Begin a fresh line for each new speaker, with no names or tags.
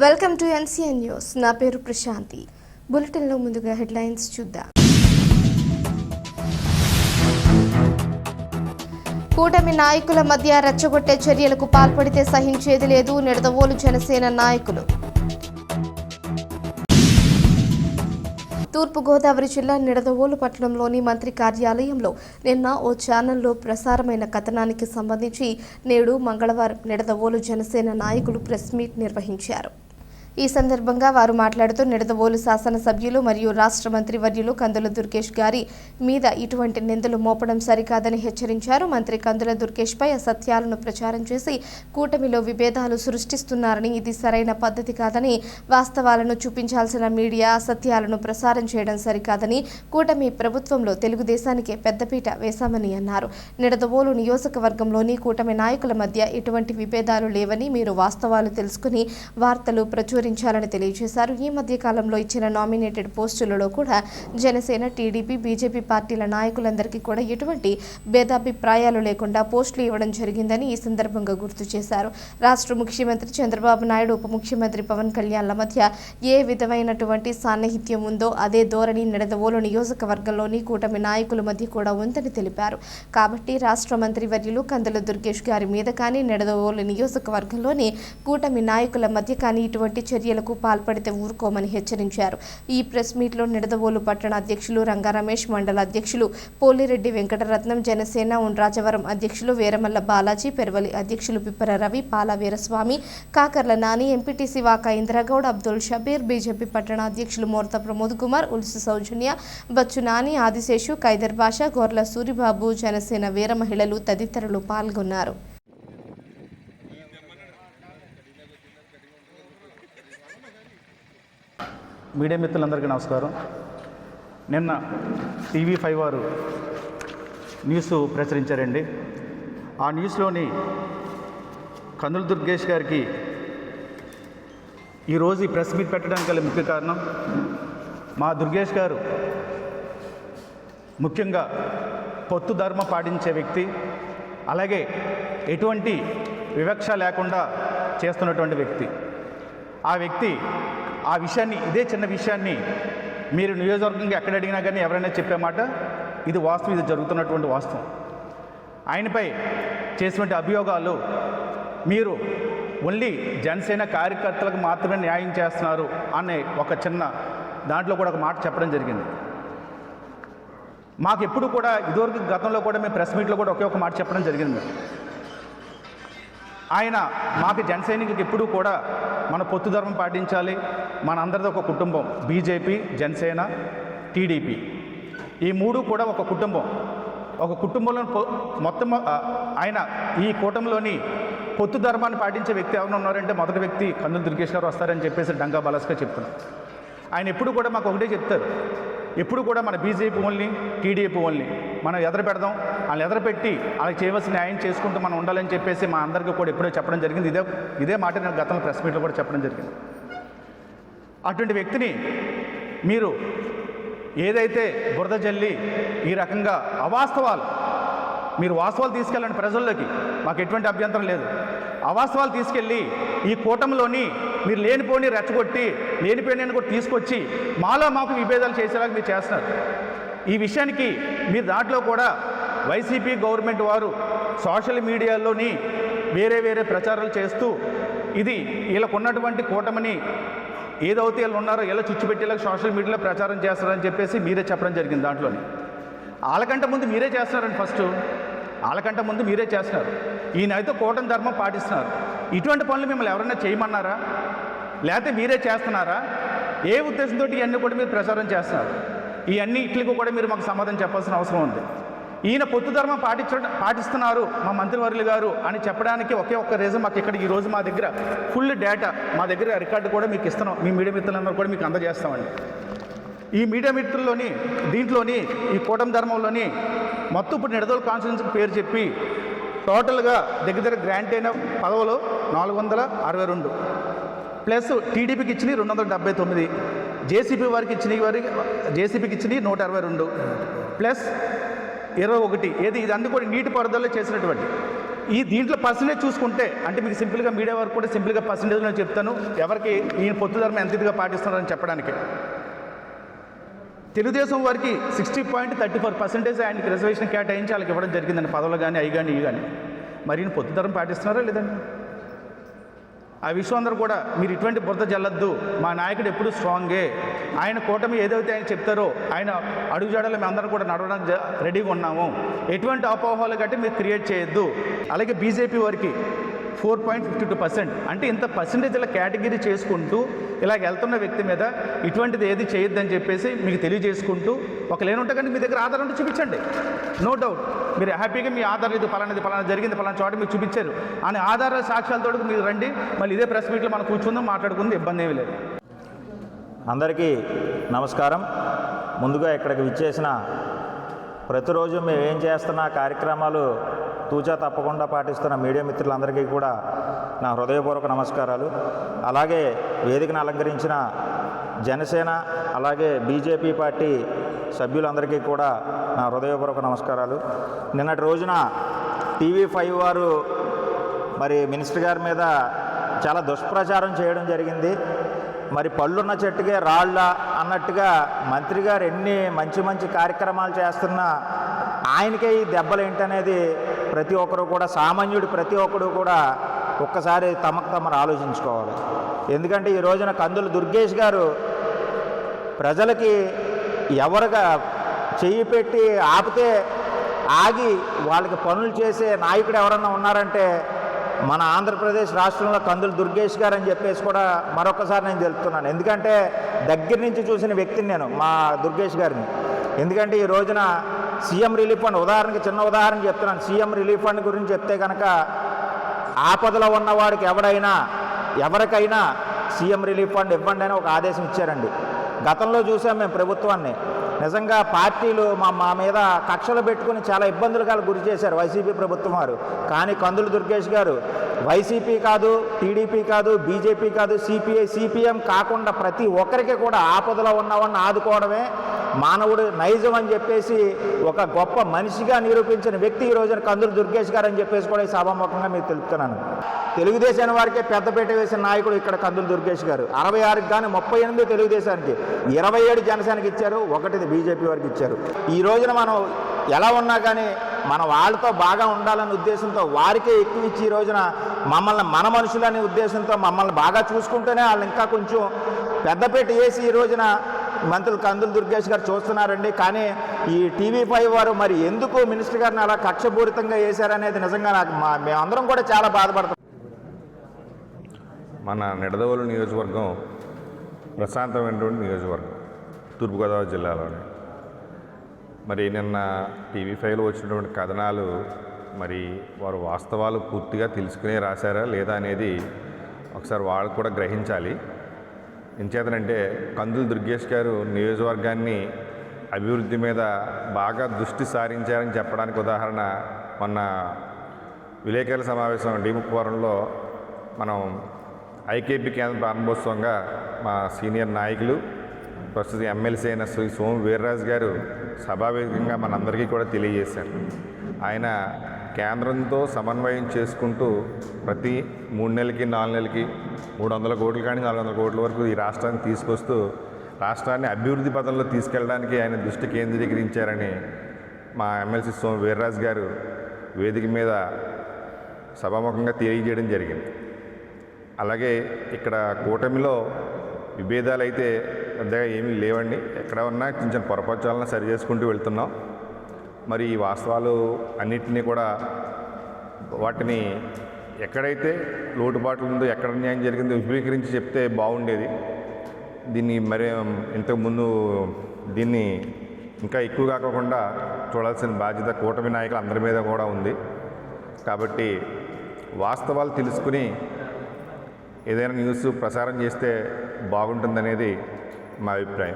Welcome to NCN news నా పేరు ప్రశాంతి. బులెటిన్లో ముందుగా హెడ్లైన్స్ చూద్దాం. కూటమి నాయకుల మధ్య రెచ్చగొట్టే చర్యలకు పాల్పడితే సహించేది లేదు నిడదవోలు జనసేన నాయకులు. తూర్పుగోదావరి జిల్లా నిడదవోలు పట్టణంలోని మంత్రి కార్యాలయంలో నిన్న ఓ ఛానల్లో ప్రసారమైన కథనానికి సంబంధించి నేడు మంగళవారం నిడదవోలు జనసేన నాయకులు ప్రెస్ మీట్ నిర్వహించారు. ఈ సందర్భంగా వారు మాట్లాడుతూ నిడదవోలు శాసనసభ్యులు మరియు రాష్ట్ర మంత్రి వర్యులు కందుల దుర్గేష్ గారి మీద ఇటువంటి నిందలు మోపడం సరికాదని హెచ్చరించారు. మంత్రి కందుల దుర్గేష్పై అసత్యాలను ప్రచారం చేసి కూటమిలో విభేదాలు సృష్టిస్తున్నారని ఇది సరైన పద్ధతి కాదని వాస్తవాలను చూపించాల్సిన మీడియా అసత్యాలను ప్రసారం చేయడం సరికాదని కూటమి ప్రభుత్వంలో తెలుగుదేశానికే పెద్దపీట వేశామని అన్నారు. నిడదవోలు నియోజకవర్గంలోని కూటమి నాయకుల మధ్య ఎటువంటి విభేదాలు లేవని మీరు వాస్తవాలు తెలుసుకుని వార్తలు ప్రచురించాలని తెలియజేశారు. ఈ మధ్య కాలంలో ఇచ్చిన నామినేటెడ్ పోస్టులలో కూడా జనసేన టీడీపీ బీజేపీ పార్టీల నాయకులందరికీ కూడా ఎటువంటి భేదాభిప్రాయాలు లేకుండా పోస్టులు ఇవ్వడం జరిగిందని ఈ సందర్భంగా గుర్తు చేశారు. రాష్ట్ర ముఖ్యమంత్రి చంద్రబాబు నాయుడు ఉప ముఖ్యమంత్రి పవన్ కళ్యాణ్ల మధ్య ఏ విధమైనటువంటి సాన్నిహిత్యం ఉందో అదే ధోరణి నిడదవోలు నియోజకవర్గంలోని కూటమి నాయకుల మధ్య కూడా ఉందని తెలిపారు. కాబట్టి రాష్ట్ర మంత్రి వర్యులు కందుల దుర్గేష్ గారి మీద కానీ నిడదవోలు నియోజకవర్గంలోని కూటమి నాయకుల మధ్య కానీ ఇటువంటి చర్యలకు పాల్పడితే ఊరుకోమని హెచ్చరించారు. ఈ ప్రెస్ మీట్లో నిడదవోలు పట్టణ అధ్యక్షులు రంగారమేష్ మండల అధ్యక్షులు పోలిరెడ్డి వెంకటరత్నం జనసేన ఉండ్రాజవరం అధ్యక్షులు వీరమల్ల బాలాజీ పెరవలి అధ్యక్షులు పిప్పర రవి పాల వీరస్వామి కాకర్ల నాని ఎంపీటీసీ వాక ఇందిరాగౌడ్ అబ్దుల్ షబీర్ బీజేపీ పట్టణ అధ్యక్షులు మోర్త ప్రమోద్ కుమార్ ఉల్సు సౌజన్య బచ్చు నాని ఆదిశేషు కైదర్ బాషా గోర్ల సూరిబాబు జనసేన వీర మహిళలు తదితరులు పాల్గొన్నారు.
మీడియా మిత్రులందరికీ నమస్కారం. నిన్న టీవీ ఫైవ్ వారు న్యూస్ ప్రచురించారండి. ఆ న్యూస్లోని కందుల దుర్గేష్ గారికి ఈరోజు ఈ ప్రెస్ మీట్ పెట్టడానికి గల ముఖ్య కారణం మా దుర్గేష్ గారు ముఖ్యంగా పొత్తు ధర్మ పాటించే వ్యక్తి అలాగే ఎటువంటి వివక్ష లేకుండా చేస్తున్నటువంటి వ్యక్తి. ఆ వ్యక్తి ఆ విషయాన్ని ఇదే చిన్న విషయాన్ని మీరు నియోజకవర్గంగా ఎక్కడ అడిగినా కానీ ఎవరైనా చెప్పే మాట ఇది వాస్తవం ఇది జరుగుతున్నటువంటి వాస్తవం. ఆయనపై చేసినటువంటి అభియోగాలు మీరు ఓన్లీ జనసేన కార్యకర్తలకు మాత్రమే న్యాయం చేస్తున్నారు అనే ఒక చిన్న దాంట్లో కూడా ఒక మాట చెప్పడం జరిగింది. మాకు ఎప్పుడు కూడా ఇదివరకు గతంలో కూడా మేము ప్రెస్ మీట్లో కూడా ఒకే ఒక మాట చెప్పడం జరిగింది. ఆయన మాకు జన సైనికులకు ఎప్పుడూ కూడా మన పొత్తు ధర్మం పాటించాలి. మన అందరిది ఒక కుటుంబం. BJP Janasena TDP. ఈ మూడు కూడా ఒక కుటుంబం. ఒక కుటుంబంలో మొత్తం ఆయన ఈ కూటమిలోని పొత్తు ధర్మాన్ని పాటించే వ్యక్తి ఎవరు ఉన్నారంటే మొదటి వ్యక్తి కందులు దుర్గేష్ గారు వస్తారని చెప్పేసి డంగా బలస్గా చెప్తున్నారు ఆయన ఎప్పుడు కూడా మాకు ఒకటే చెప్తారు. ఎప్పుడు కూడా మన బీజేపీ ఓన్లీ టీడీపీ ఓన్లీ మనం ఎదర పెడదాం వాళ్ళు ఎదర వాళ్ళకి చేయవలసిన న్యాయం చేసుకుంటూ మనం ఉండాలని చెప్పేసి మా అందరికీ కూడా ఎప్పుడో చెప్పడం జరిగింది. ఇదే ఇదే మాట నేను గతంలో ప్రెస్ మీట్లో కూడా చెప్పడం జరిగింది. అటువంటి వ్యక్తిని మీరు ఏదైతే బురద జల్లి ఈ రకంగా అవాస్తవాలు మీరు వాస్తవాలు తీసుకెళ్ళండి ప్రజల్లోకి. మాకు ఎటువంటి అభ్యంతరం లేదు. అవాస్తవాలు తీసుకెళ్ళి ఈ కూటమిలోని మీరు లేనిపోని రెచ్చగొట్టి లేనిపోయిన కూడా తీసుకొచ్చి మాలో మాకు విభేదాలు చేసేలాగా మీరు చేస్తున్నారు. ఈ విషయానికి మీరు దాంట్లో కూడా వైసీపీ గవర్నమెంట్ వారు సోషల్ మీడియాలోని వేరే వేరే ప్రచారాలు చేస్తూ ఇది వీళ్ళకు ఉన్నటువంటి కూటమిని ఏదైతే వీళ్ళు ఉన్నారో ఇలా చుచ్చిపెట్టేలాగా సోషల్ మీడియాలో ప్రచారం చేస్తారని చెప్పేసి మీరే చెప్పడం జరిగింది దాంట్లోని. వాళ్ళకంటే ముందు మీరే చేస్తున్నారండి ఫస్ట్. వాళ్ళకంటే ముందు మీరే చేస్తున్నారు. ఈయన అయితే కూటమి ధర్మం పాటిస్తున్నారు. ఇటువంటి పనులు మిమ్మల్ని ఎవరైనా చేయమన్నారా? లేకపోతే మీరే చేస్తున్నారా? ఏ ఉద్దేశంతో ఇవన్నీ కూడా మీరు ప్రచారం చేస్తున్నారు? ఇవన్నీ ఇట్లకి కూడా మీరు మాకు సమాధానం చెప్పాల్సిన అవసరం ఉంది. ఈయన పొత్తు ధర్మం పాటించ పాటిస్తున్నారు మా మంత్రివర్యులు గారు అని చెప్పడానికి ఒకే ఒక్క రీజన్ మాకు ఇక్కడ ఈరోజు మా దగ్గర ఫుల్ డేటా మా దగ్గర రికార్డు కూడా మీకు ఇస్తున్నాం. మీ మీడియా మిత్రులందరూ కూడా మీకు అందజేస్తామండి. ఈ మీడియా మిత్రుల్లోని దీంట్లోని ఈ కూటమి ధర్మంలోని మొత్తం ఇప్పుడు నిడదోలు కాన్స్టిట్యూన్సీకి పేరు చెప్పి టోటల్గా దగ్గర దగ్గర గ్రాంట్ అయిన పదవులు నాలుగు వందల అరవై రెండు. ప్లస్ టీడీపీకి ఇచ్చినవి రెండు వందల డెబ్బై తొమ్మిది. జేసీపీ వారికి ఇచ్చిన వారికి జేసీపీకి ఇచ్చినవి నూట అరవై రెండు. ప్లస్ ఇరవై ఒకటి. ఏది ఇది అన్ని కూడా నీటి చేసినటువంటి. ఈ దీంట్లో పర్సంటేజ్ చూసుకుంటే అంటే మీకు సింపుల్గా మీడియా వరకు కూడా సింపుల్గా పర్సంటేజ్ నేను చెప్తాను. ఎవరికి ఈయన పొత్తు ధర్మం ఎంత ఇదిగా పాటిస్తున్నారని చెప్పడానికి. తెలుగుదేశం వారికి sixty point thirty four percentage ఆయనకి రిజర్వేషన్ కేటాయించి వాళ్ళకి ఇవ్వడం జరిగిందండి. పదవులు కానీ అవి కానీ ఇవి కానీ మరి ఈయన పొత్తు పాటిస్తున్నారా లేదండి? ఆ విషయం అందరూ కూడా మీరు ఇటువంటి బురద జల్లద్దు. మా నాయకుడు ఎప్పుడు స్ట్రాంగే. ఆయన కూటమి ఏదైతే ఆయన చెప్తారో ఆయన అడుగుజాడలు మేము అందరం కూడా నడవడానికి రెడీగా ఉన్నాము. ఎటువంటి అపోహలు గట్టి మీరు క్రియేట్ చేయొద్దు. అలాగే బీజేపీ వారికి four point fifty two percent. అంటే ఇంత పర్సంటేజ్ ఇలా కేటగిరీ చేసుకుంటూ ఇలా వెళ్తున్న వ్యక్తి మీద ఇటువంటిది ఏది చేయొద్దని చెప్పేసి మీకు తెలియజేసుకుంటూ ఒక లేనుంటే కానీ మీ దగ్గర ఆధారం ఉంటే చూపించండి. నో డౌట్ మీరు హ్యాపీగా మీ ఆధార్ ఇది పలానాది పలానా జరిగింది పలానా చోట మీరు చూపించారు. అని ఆధార సాక్ష్యాలతో మీరు రండి. మళ్ళీ ఇదే ప్రెస్ మీట్లో మనం కూర్చుందాం మాట్లాడుకుందాం ఇబ్బంది ఏమీ లేదు.
అందరికీ నమస్కారం. ముందుగా ఇక్కడికి విచ్చేసిన ప్రతిరోజు మేము ఏం చేస్తున్న కార్యక్రమాలు తూచా తప్పకుండా పాటిస్తున్న మీడియా మిత్రులందరికీ కూడా నా హృదయపూర్వక నమస్కారాలు. అలాగే వేదికను అలంకరించిన జనసేన అలాగే బీజేపీ పార్టీ సభ్యులందరికీ కూడా నా హృదయపూర్వక నమస్కారాలు. నిన్నటి రోజున టీవీ ఫైవ్ వారు మరి మినిస్టర్ గారి మీద చాలా దుష్ప్రచారం చేయడం జరిగింది. మరి పళ్ళున్న చెట్టుకే రాళ్ళ అన్నట్టుగా మంత్రి గారు ఎన్ని మంచి మంచి కార్యక్రమాలు చేస్తున్నా ఆయనకే ఈ దెబ్బలు ఏంటనేది ప్రతి ఒక్కరు కూడా సామాన్యుడు ప్రతి ఒక్కడు కూడా ఒక్కసారి తమకు తమరు ఆలోచించుకోవాలి. ఎందుకంటే ఈ రోజున కందులు దుర్గేష్ గారు ప్రజలకి ఎవరుగా చెయ్యి పెట్టి ఆపితే ఆగి వాళ్ళకి పనులు చేసే నాయకుడు ఎవరన్నా ఉన్నారంటే మన ఆంధ్రప్రదేశ్ రాష్ట్రంలో కందులు దుర్గేష్ గారు అని చెప్పేసి కూడా మరొకసారి నేను తెలుపుతున్నాను. ఎందుకంటే దగ్గర నుంచి చూసిన వ్యక్తిని నేను మా దుర్గేష్ గారిని. ఎందుకంటే ఈ రోజున సీఎం రిలీఫ్ ఫండ్ ఉదాహరణకి చిన్న ఉదాహరణ చెప్తున్నాను. సీఎం రిలీఫ్ ఫండ్ గురించి చెప్తే కనుక ఆపదలో ఉన్నవాడికి ఎవడైనా ఎవరికైనా సీఎం రిలీఫ్ ఫండ్ ఇవ్వండి అని ఒక ఆదేశం ఇచ్చారండి. గతంలో చూసాం మేము ప్రభుత్వాన్ని. నిజంగా పార్టీలు మా మా మీద కక్షలు పెట్టుకుని చాలా ఇబ్బందులు కాలు గురి చేశారు వైసీపీ ప్రభుత్వం వారు. కానీ కందులు దుర్గేష్ గారు వైసీపీ కాదు టీడీపీ కాదు బీజేపీ కాదు సిపిఐ సిపిఎం కాకుండా ప్రతి ఒక్కరికి కూడా ఆపదలో ఉన్నవాడిని ఆదుకోవడమే మానవుడు నైజం అని చెప్పేసి ఒక గొప్ప మనిషిగా నిరూపించిన వ్యక్తి ఈ రోజున కందులు దుర్గేష్ గారు అని చెప్పేసి కూడా ఈ సభాముఖంగా మీకు తెలుపుతున్నాను. తెలుగుదేశం వారికే పెద్దపేట వేసిన నాయకుడు ఇక్కడ కందులు దుర్గేష్ గారు. అరవై ఆరుకి కానీ ముప్పై ఎనిమిది తెలుగుదేశానికి ఇరవై ఏడు జనసేనకి ఇచ్చారు ఒకటిది బీజేపీ వారికి ఇచ్చారు. ఈ రోజున మనం ఎలా ఉన్నా కానీ మన వాళ్ళతో బాగా ఉండాలనే ఉద్దేశంతో వారికే ఎక్కువ ఇచ్చి ఈ రోజున మమ్మల్ని మన మనుషులనే ఉద్దేశంతో మమ్మల్ని బాగా చూసుకుంటేనే వాళ్ళు ఇంకా కొంచెం పెద్దపేట వేసి ఈ రోజున మంత్రులు కందులు దుర్గేష్ గారు చూస్తున్నారండి. కానీ ఈ టీవీ ఫైవ్ వారు మరి ఎందుకు మినిస్టర్ గారిని అలా కక్షపూరితంగా వేశారనేది నిజంగా నాకు మా మేమందరం కూడా చాలా బాధపడతాం
మన నిడదవోలు నియోజకవర్గం ప్రశాంతమైనటువంటి నియోజకవర్గం తూర్పుగోదావరి జిల్లాలోనే. మరి నిన్న టీవీ ఫైవ్లో వచ్చినటువంటి కథనాలు మరి వారు వాస్తవాలు పూర్తిగా తెలుసుకునే రాశారా లేదా అనేది ఒకసారి వాళ్ళు కూడా గ్రహించాలి. ఎంచేతనంటే కందులు దుర్గేష్ గారు నియోజకవర్గాన్ని అభివృద్ధి మీద బాగా దృష్టి సారించారని చెప్పడానికి ఉదాహరణ మొన్న విలేకరుల సమావేశం డీముప్పవరంలో మనం ఐకేపీ కేంద్ర ప్రారంభోత్సవంగా మా సీనియర్ నాయకులు ప్రస్తుతం ఎమ్మెల్సీ అయిన శ్రీ సోము వీర్రాజు గారు సభావేదికంగా మనందరికీ కూడా తెలియజేశారు. ఆయన కేంద్రంతో సమన్వయం చేసుకుంటూ ప్రతి మూడు నెలలకి నాలుగు నెలలకి మూడు వందల కోట్లు కానీ నాలుగు వందల కోట్ల వరకు ఈ రాష్ట్రాన్ని తీసుకొస్తూ రాష్ట్రాన్ని అభివృద్ధి పథంలో తీసుకెళ్ళడానికి ఆయన దృష్టి కేంద్రీకరించారని మా ఎమ్మెల్సీ సోమ వీర్రాజు గారు వేదిక మీద సభాముఖంగా తెలియజేయడం జరిగింది. అలాగే ఇక్కడ కూటమిలో విభేదాలు అయితే పెద్దగా ఏమీ లేవండి. ఎక్కడ ఉన్నా చిన్న చిన్న సరి చేసుకుంటూ వెళ్తున్నాం. మరి ఈ వాస్తవాలు అన్నిటినీ కూడా వాటిని ఎక్కడైతే లోటుబాట్లు ఉందో ఎక్కడ న్యాయం జరిగిందో విపులీకరించి చెప్తే బాగుండేది. దీన్ని మరి ఇంతకుముందు దీన్ని ఇంకా ఎక్కువ కాకుండా చూడాల్సిన బాధ్యత కూటమి నాయకులు అందరి మీద కూడా ఉంది. కాబట్టి వాస్తవాలు తెలుసుకుని ఏదైనా న్యూస్ ప్రసారం చేస్తే బాగుంటుందనేది మా అభిప్రాయం.